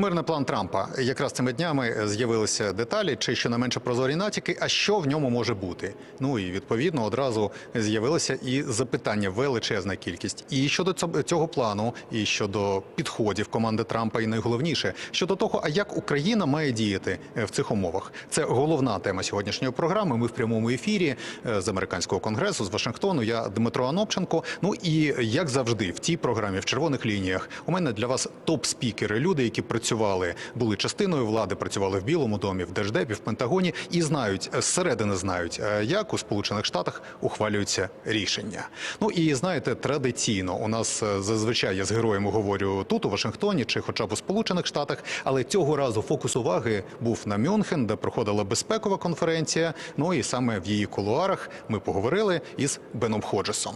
Мирний план Трампа. Якраз цими днями з'явилися деталі, чи щонайменше прозорі натяки, а що в ньому може бути. Ну і відповідно одразу з'явилося і запитання величезна кількість. І щодо цього плану, і щодо підходів команди Трампа, і найголовніше щодо того, а як Україна має діяти е, в цих умовах. Це головна тема сьогоднішньої програми. Ми в прямому ефірі е, з американського конгресу з Вашингтону. Я Дмитро Анопченко. Ну і як завжди, в цій програмі в червоних лініях у мене для вас топ-спікери, люди, які працювали, були частиною влади, працювали в Білому домі, в Держдепі, в Пентагоні і знають е, зсередини знають, е, як у Сполучених Штатах ухвалюються рішення. Ну і знаєте, традиційно у нас е, зазвичай я з героями говорю тут, у Вашингтоні чи хоча б у Сполучених Штатах, але цього разу фокус уваги був на Мюнхен, де проходила безпекова конференція. Ну і саме в її кулуарах ми поговорили із Беном Ходжесом.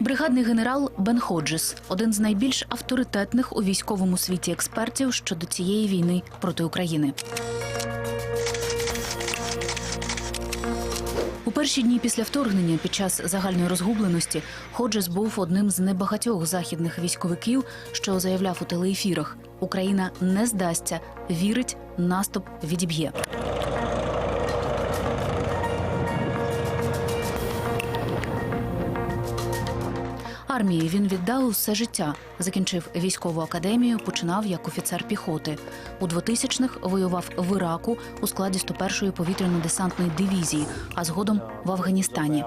Бригадний генерал Бен Ходжес – один з найбільш авторитетних у військовому світі експертів щодо цієї війни проти України. У перші дні після вторгнення, під час загальної розгубленості, Ходжес був одним з небагатьох західних військовиків, що заявляв у телеефірах: Україна не здасться, вірить, наступ відіб'є. Армії він віддав усе життя. Закінчив військову академію, починав як офіцер піхоти. У 2000-х воював в Іраку у складі 101-ї повітряно-десантної дивізії, а згодом в Афганістані.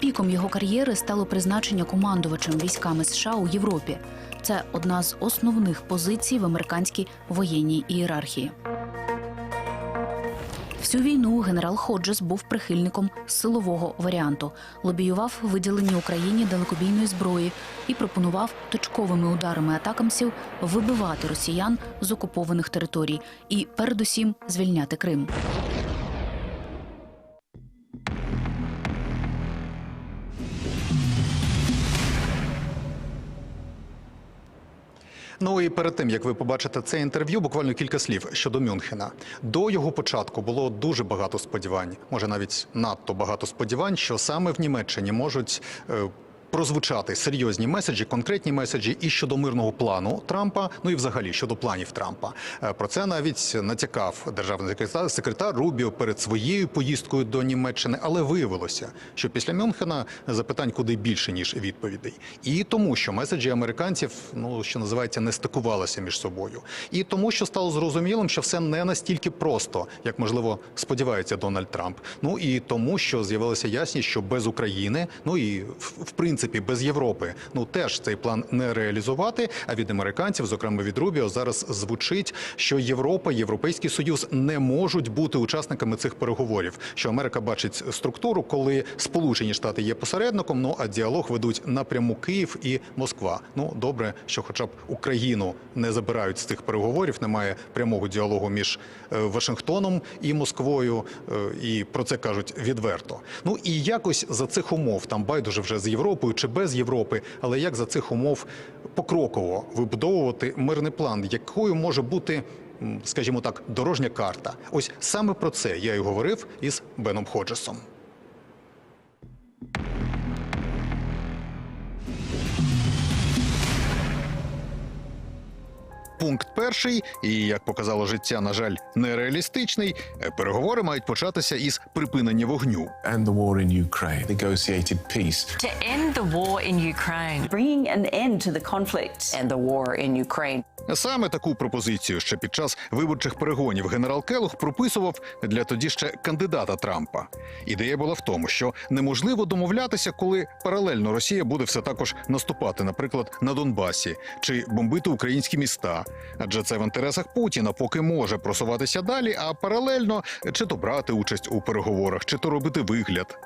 Піком його кар'єри стало призначення командувачем військами США у Європі. Це одна з основних позицій в американській воєнній ієрархії. Всю війну генерал Ходжес був прихильником силового варіанту, лобіював виділення Україні далекобійної зброї і пропонував точковими ударами атакамсів вибивати росіян з окупованих територій і, передусім, звільняти Крим. Ну і перед тим як ви побачите це інтерв'ю, буквально кілька слів щодо Мюнхена. До його початку було дуже багато сподівань, може навіть надто багато сподівань, що саме в Німеччині можуть. Прозвучати серйозні меседжі, конкретні меседжі і щодо мирного плану Трампа, ну і взагалі щодо планів Трампа. Е, Про це навіть натякав державний секретар, Рубіо перед своєю поїздкою до Німеччини, але виявилося, що після Мюнхена запитань куди більше ніж відповідей, і тому, що меседжі американців, ну що називається, не стикувалися між собою, і тому, що стало зрозумілим, що все не настільки просто, як можливо сподівається Дональд Трамп. Ну і тому, що з'явилася ясність, що без України, ну і в, в принципі без Європи, ну теж цей план не реалізувати. А від американців, зокрема від Рубіо, зараз звучить, що Європа, Європейський Союз не можуть бути учасниками цих переговорів. Що Америка бачить структуру, коли Сполучені Штати є посередником, ну а діалог ведуть напряму Київ і Москва. Ну добре, що хоча б Україну не забирають з цих переговорів. Немає прямого діалогу між е, Вашингтоном і Москвою, е, і про це кажуть відверто. Ну і якось за цих умов там байдуже вже з Європою чи без Європи, але як за цих умов покроково вибудовувати мирний план, якою може бути. Скажімо так, дорожня карта. Ось саме про це я і говорив із Беном Ходжесом. Пункт перший, і як показало життя, на жаль, нереалістичний. Е, Переговори мають початися із припинення вогню. and the war in Ukraine, negotiated peace. to end the war in Ukraine. bringing an end to the conflict. And the war in Ukraine. Саме таку пропозицію ще під час виборчих перегонів генерал Келох прописував для тоді ще кандидата Трампа. Ідея була в тому, що неможливо домовлятися, коли паралельно Росія буде все також наступати, наприклад, на Донбасі чи бомбити українські міста. Адже це в інтересах Путіна, поки може просуватися далі, а паралельно чи то брати участь у переговорах, чи то робити вигляд.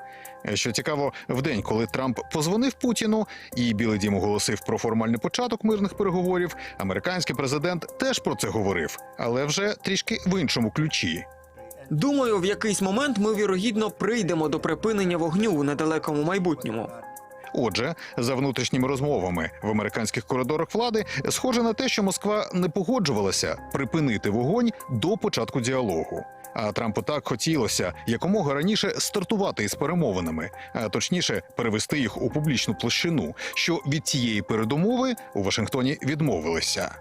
Що цікаво, в день, коли Трамп позвонив Путіну, і Білий Дім оголосив про формальний початок мирних переговорів, американський президент теж про це говорив, але вже трішки в іншому ключі. Думаю, в якийсь момент ми вірогідно прийдемо до припинення вогню у недалекому майбутньому. Отже, за внутрішніми розмовами в американських коридорах влади схоже на те, що Москва не погоджувалася припинити вогонь до початку діалогу. А Трампу так хотілося якомога раніше стартувати із перемовинами, а точніше перевести їх у публічну площину, що від цієї передумови у Вашингтоні відмовилися.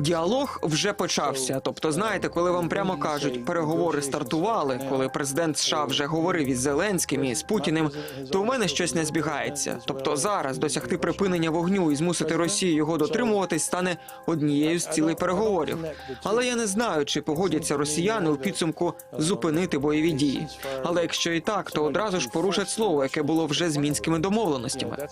Діалог вже почався. Тобто, знаєте, коли вам прямо кажуть, переговори стартували, коли президент США вже говорив із Зеленським і з Путіним, то у мене щось не збігається. Тобто зараз досягти припинення вогню і змусити Росію його дотримуватись стане однією з цілей переговорів. Але я не знаю, чи погодяться росіяни у підсумку зупинити бойові дії. Але якщо і так, то одразу ж порушать слово, яке було вже з мінськими домовленостями.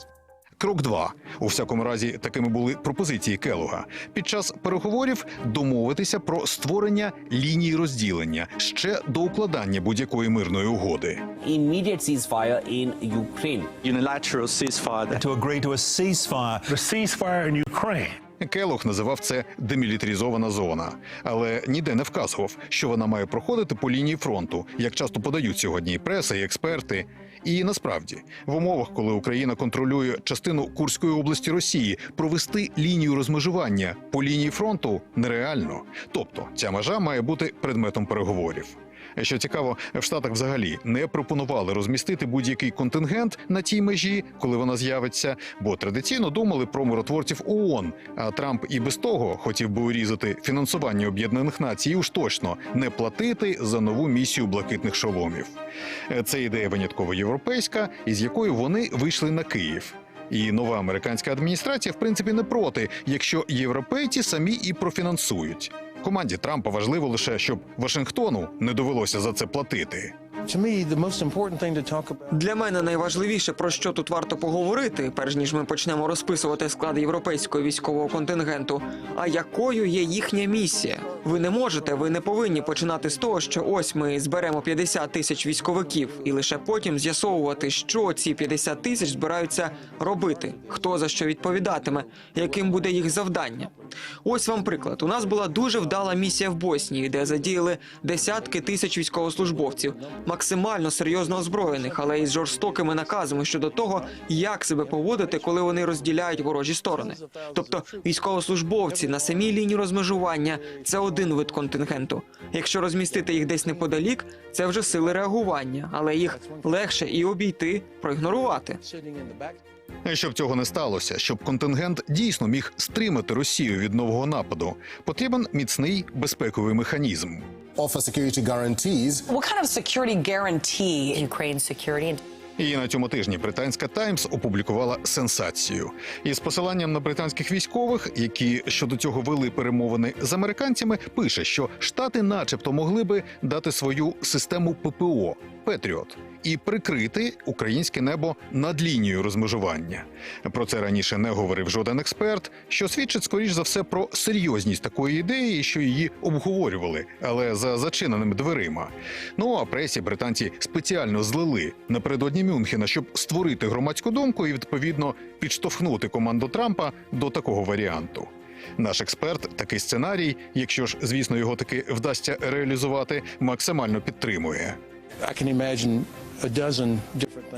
Крок 2. у всякому разі, такими були пропозиції Келуга. Під час переговорів домовитися про створення лінії розділення ще до укладання будь-якої мирної угоди. immediate ceasefire in Ukraine. unilateral ceasefire. To agree to a ceasefire. the ceasefire in Ukraine. Келог називав це демілітаризована зона, але ніде не вказував, що вона має проходити по лінії фронту, як часто подають сьогодні і преса, і експерти. І насправді, в умовах, коли Україна контролює частину Курської області Росії, провести лінію розмежування по лінії фронту нереально. Тобто, ця межа має бути предметом переговорів. Що цікаво, в Штатах взагалі не пропонували розмістити будь-який контингент на тій межі, коли вона з'явиться, бо традиційно думали про миротворців ООН. А Трамп і без того хотів би урізати фінансування Об'єднаних Націй, уж точно не платити за нову місію блакитних шоломів. Це ідея винятково європейська, із якою вони вийшли на Київ. І нова американська адміністрація, в принципі, не проти, якщо європейці самі і профінансують. Команді Трампа важливо лише, щоб Вашингтону не довелося за це платити. Для мене найважливіше, про що тут варто поговорити, перш ніж ми почнемо розписувати склад європейського військового контингенту. А якою є їхня місія? Ви не можете, ви не повинні починати з того, що ось ми зберемо 50 тисяч військовиків, і лише потім з'ясовувати, що ці 50 тисяч збираються робити, хто за що відповідатиме, яким буде їх завдання. Ось вам приклад. У нас була дуже вдала місія в Боснії, де задіяли десятки тисяч військовослужбовців, максимально серйозно озброєних, але із жорстокими наказами щодо того, як себе поводити, коли вони розділяють ворожі сторони. Тобто військовослужбовці на самій лінії розмежування це один вид контингенту. Якщо розмістити їх десь неподалік, це вже сили реагування, але їх легше і обійти, проігнорувати. Щоб цього не сталося, щоб контингент дійсно міг стримати Росію від нового нападу, потрібен міцний безпековий механізм. Offer security guarantees What kind of security guarantee Ukraine security. І на цьому тижні британська Таймс опублікувала сенсацію із посиланням на британських військових, які щодо цього вели перемовини з американцями. Пише, що штати, начебто, могли би дати свою систему ППО Петріот і прикрити українське небо над лінією розмежування. Про це раніше не говорив жоден експерт, що свідчить скоріш за все про серйозність такої ідеї, що її обговорювали, але за зачиненими дверима. Ну а пресі британці спеціально злили напередодні Мюнхена, щоб створити громадську думку і відповідно підштовхнути команду Трампа до такого варіанту. Наш експерт такий сценарій, якщо ж звісно його таки вдасться реалізувати, максимально підтримує. I can imagine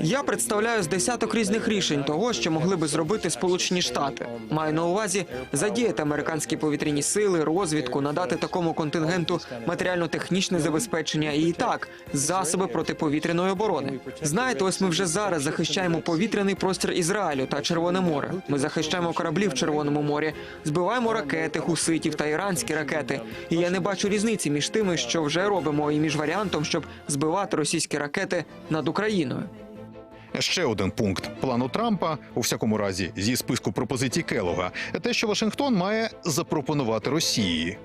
Я представляю з десяток різних рішень того, що могли би зробити Сполучені Штати. Маю на увазі задіяти американські повітряні сили, розвідку, надати такому контингенту матеріально-технічне забезпечення і так засоби протиповітряної оборони. Знаєте, ось ми вже зараз захищаємо повітряний простір Ізраїлю та Червоне море. Ми захищаємо кораблі в Червоному морі, збиваємо ракети, хуситів та іранські ракети. І я не бачу різниці між тими, що вже робимо, і між варіантом, щоб збивати російські ракети над Україною. Ще один пункт плану Трампа, у всякому разі, зі списку пропозицій Келога, те, що Вашингтон має запропонувати Росії.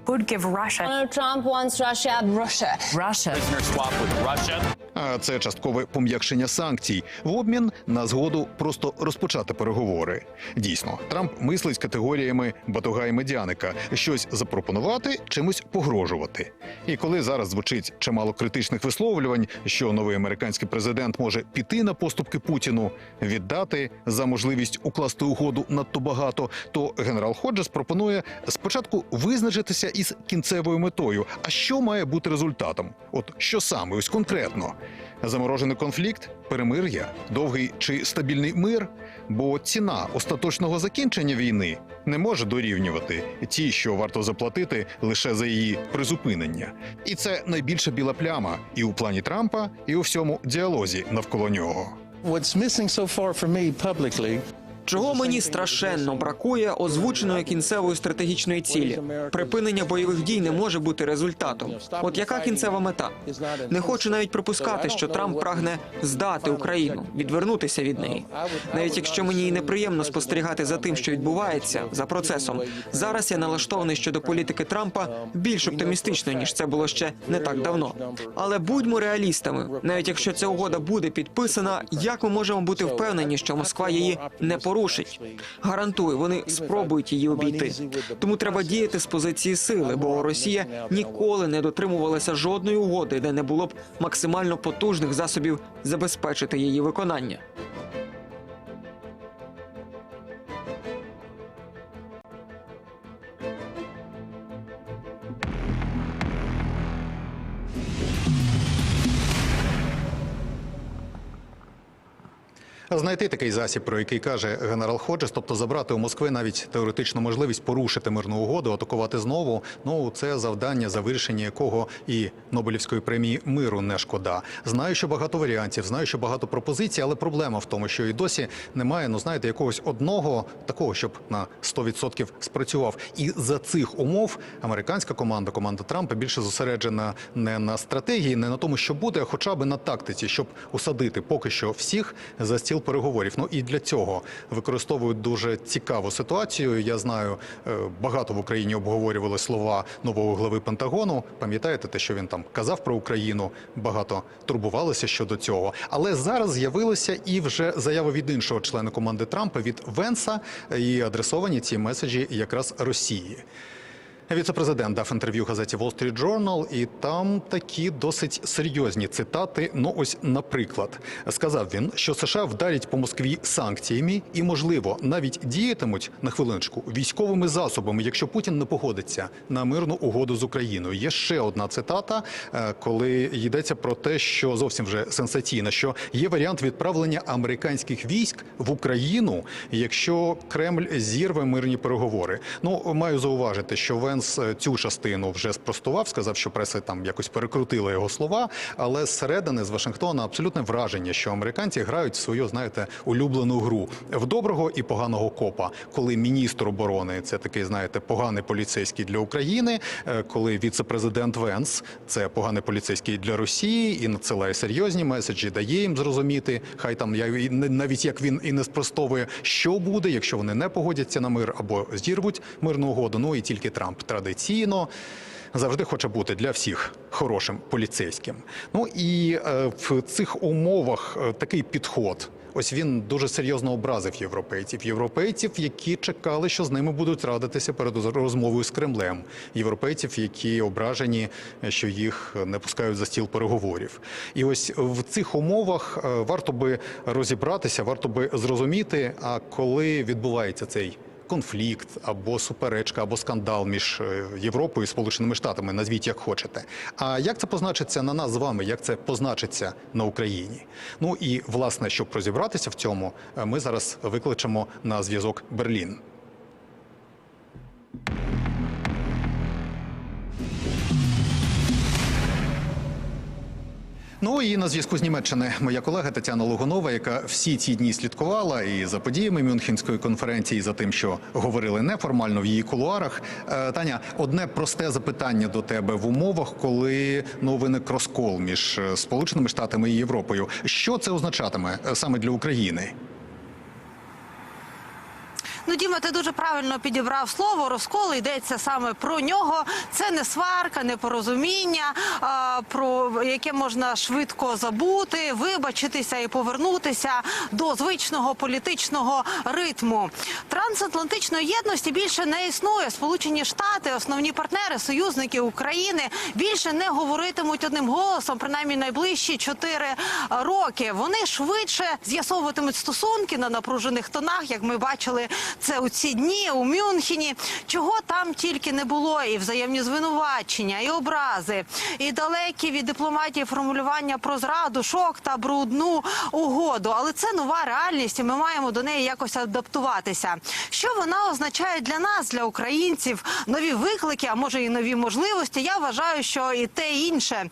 Russia. А це часткове пом'якшення санкцій в обмін на згоду просто розпочати переговори. Дійсно, Трамп мислить категоріями батуга і медяника щось запропонувати, чимось погрожувати. І коли зараз звучить чимало критичних висловлювань, що новий американський президент може піти на поступки Путіну, віддати за можливість укласти угоду надто багато, то генерал Ходжес пропонує спочатку визначитися із кінцевою метою. А що має бути результатом? От що саме ось конкретно? Заморожений конфлікт, перемир'я, довгий чи стабільний мир. Бо ціна остаточного закінчення війни не може дорівнювати ті, що варто заплатити лише за її призупинення. І це найбільша біла пляма і у плані Трампа, і у всьому діалозі навколо нього. What's missing so far for me publicly Чого мені страшенно бракує озвученої кінцевої стратегічної цілі. Припинення бойових дій не може бути результатом. От яка кінцева мета? Не хочу навіть припускати, що Трамп прагне здати Україну, відвернутися від неї. Навіть якщо мені і неприємно спостерігати за тим, що відбувається за процесом. Зараз я налаштований щодо політики Трампа більш оптимістично ніж це було ще не так давно. Але будьмо реалістами, навіть якщо ця угода буде підписана, як ми можемо бути впевнені, що Москва її не порушить? Гарантую, вони спробують її обійти. Тому треба діяти з позиції сили, бо Росія ніколи не дотримувалася жодної угоди, де не було б максимально потужних засобів забезпечити її виконання. Знайти такий засіб, про який каже генерал Ходжес, тобто забрати у Москви навіть теоретичну можливість порушити мирну угоду, атакувати знову. Ну це завдання, за вирішення якого і Нобелівської премії миру не шкода. Знаю, що багато варіантів, знаю, що багато пропозицій, але проблема в тому, що і досі немає, ну знаєте, якогось одного такого, щоб на 100% спрацював. І за цих умов американська команда, команда Трампа більше зосереджена не на стратегії, не на тому, що буде, а хоча б на тактиці, щоб усадити поки що всіх за стіл переговорів. Ну і для цього використовують дуже цікаву ситуацію. Я знаю, е, багато в Україні обговорювали слова нового глави Пентагону. Пам'ятаєте те, що він там казав про Україну? Багато турбувалися щодо цього. Але зараз з'явилися і вже заяви від іншого члена команди Трампа від Венса, і адресовані ці меседжі якраз Росії. Віцепрезидент дав інтерв'ю газеті Wall Street Journal, і там такі досить серйозні цитати. Ну, ось, наприклад, сказав він, що США вдарять по Москві санкціями і, можливо, навіть діятимуть на хвилиночку військовими засобами, якщо Путін не погодиться на мирну угоду з Україною. Є ще одна цитата, е, коли йдеться про те, що зовсім вже сенсаційно, що є варіант відправлення американських військ в Україну, якщо Кремль зірве мирні переговори. Ну маю зауважити, що Венс е, цю частину вже спростував, сказав, що преса там якось перекрутила його слова. Але зсередини з Вашингтона абсолютне враження, що американці грають в свою, знаєте, улюблену гру в доброго і поганого копа, коли міністр оборони це такий, знаєте, поганий поліцейський для України, е, коли віце-президент Венс це поганий поліцейський для Росії і надсилає серйозні меседжі, дає їм зрозуміти, хай там я навіть як він і не спростовує, що буде, якщо вони не погодяться на мир або зірвуть мирну угоду. Ну і тільки Трамп традиційно. Завжди хоче бути для всіх хорошим поліцейським. Ну і е, в цих умовах е, такий підход. Ось він дуже серйозно образив європейців. Європейців, які чекали, що з ними будуть радитися перед розмовою з Кремлем. Європейців, які ображені, що їх не пускають за стіл переговорів. І ось в цих умовах е, варто би розібратися, варто би зрозуміти, а коли відбувається цей конфлікт або суперечка, або скандал між е, Європою і Сполученими Штатами, назвіть як хочете. А як це позначиться на нас з вами? Як це позначиться на Україні? Ну і власне, щоб розібратися в цьому, е, ми зараз викличемо на зв'язок Берлін. Ну і на зв'язку з Німеччини моя колега Тетяна Логунова, яка всі ці дні слідкувала і за подіями Мюнхенської конференції, і за тим, що говорили неформально в її кулуарах. Е, Таня, одне просте запитання до тебе в умовах, коли ну виник розкол між е, Сполученими Штатами і Європою. Що це означатиме е, саме для України? Ну, Діма, ти дуже правильно підібрав слово. Розкол йдеться саме про нього. Це не сварка, не порозуміння, а, про яке можна швидко забути, вибачитися і повернутися до звичного політичного ритму. Трансатлантичної єдності більше не існує. Сполучені Штати, основні партнери, союзники України більше не говоритимуть одним голосом, принаймні найближчі чотири роки. Вони швидше з'ясовуватимуть стосунки на напружених тонах, як ми бачили це у ці дні у Мюнхені. Чого там тільки не було, і взаємні звинувачення, і образи, і далекі від дипломатії формулювання про зраду, шок та брудну угоду. Але це нова реальність, і ми маємо до неї якось адаптуватися. Що вона означає для нас, для українців? Нові виклики, а може і нові можливості. Я вважаю, що і те і інше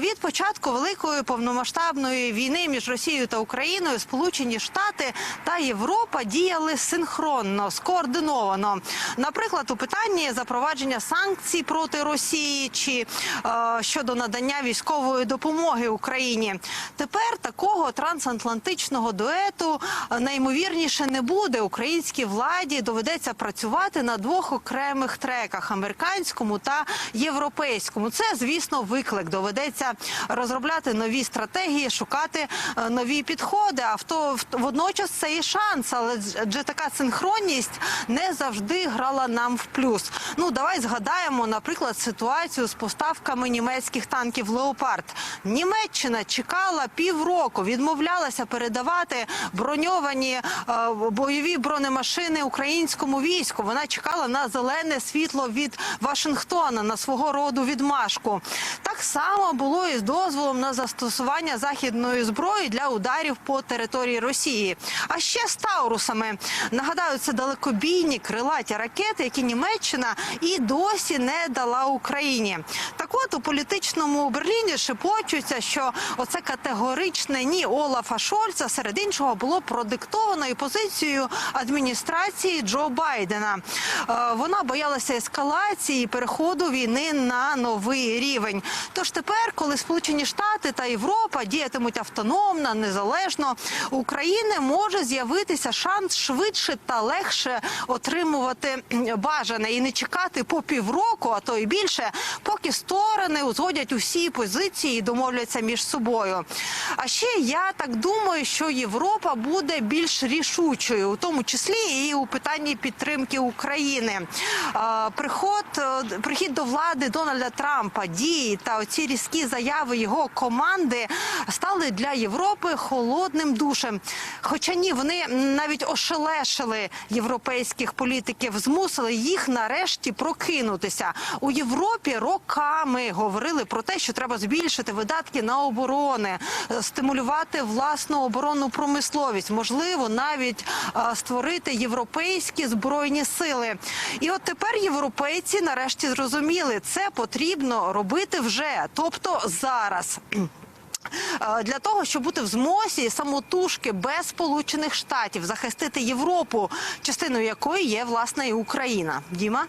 від початку великої повномасштабної війни між Росією та Україною Сполучені Штати та Європа діяли синхронно, скоординовано. Наприклад, у питанні запровадження санкцій проти Росії чи е, щодо надання військової допомоги Україні. Тепер такого трансатлантичного дуету е, найімовірніше не буде. Українській владі доведеться працювати на двох окремих треках американському та європейському. Це, звісно, виклик. Доведеться розробляти нові стратегії, шукати е, нові підходи. А в то в- водночас це і шанс, але адже така синхронність не завжди грала нам в плюс. Ну давай згадаємо, наприклад, ситуацію з поставками німецьких танків Леопард. Німеччина чекала півроку, відмовлялася передавати броньовані е, бойові бронемашини українському війську. Вона чекала на зелене світло від Вашингтона на свого роду відмашку. Так само було і з дозволом на застосування західної зброї для ударів по території Росії. А ще з Таурусами. Нагадаю, це далекобійні крилаті ракети, які Німеччина і досі не дала Україні. Так от у політичному Берліні шепочуться, що оце категоричне ні Олафа Шольца серед іншого було продиктовано позицією адміністрації Джо Байдена. Е, Вона боялася ескалації переходу війни на новий рівень. Тож тепер, коли Сполучені Штати та Європа діятимуть автономно, незалежно, України може з'явитися шанс швидше та легше отримувати бажане і не чекати по півроку, а то і більше, поки сторони узгодять усі позиції і домовляться між собою. А ще я так думаю, що Європа буде більш рішучою, у тому числі і у питанні підтримки України. Приход е, прихід до влади Дональда Трампа, дії та оці різкі заяви його команди стали для Європи холодним душем. Хоча ні, вони навіть ошелешили європейських політиків, змусили їх нарешті прокинутися. У Європі роками говорили про те, що треба збільшити видатки на оборони, е, стимулювати власну оборонну промисловість, можливо, навіть е, створити європейські збройні сили. І от тепер європейці нарешті зрозуміли, це потрібно робити вже, тобто зараз. Для того щоб бути в змозі самотужки без сполучених штатів захистити Європу, частиною якої є власне і Україна. Діма.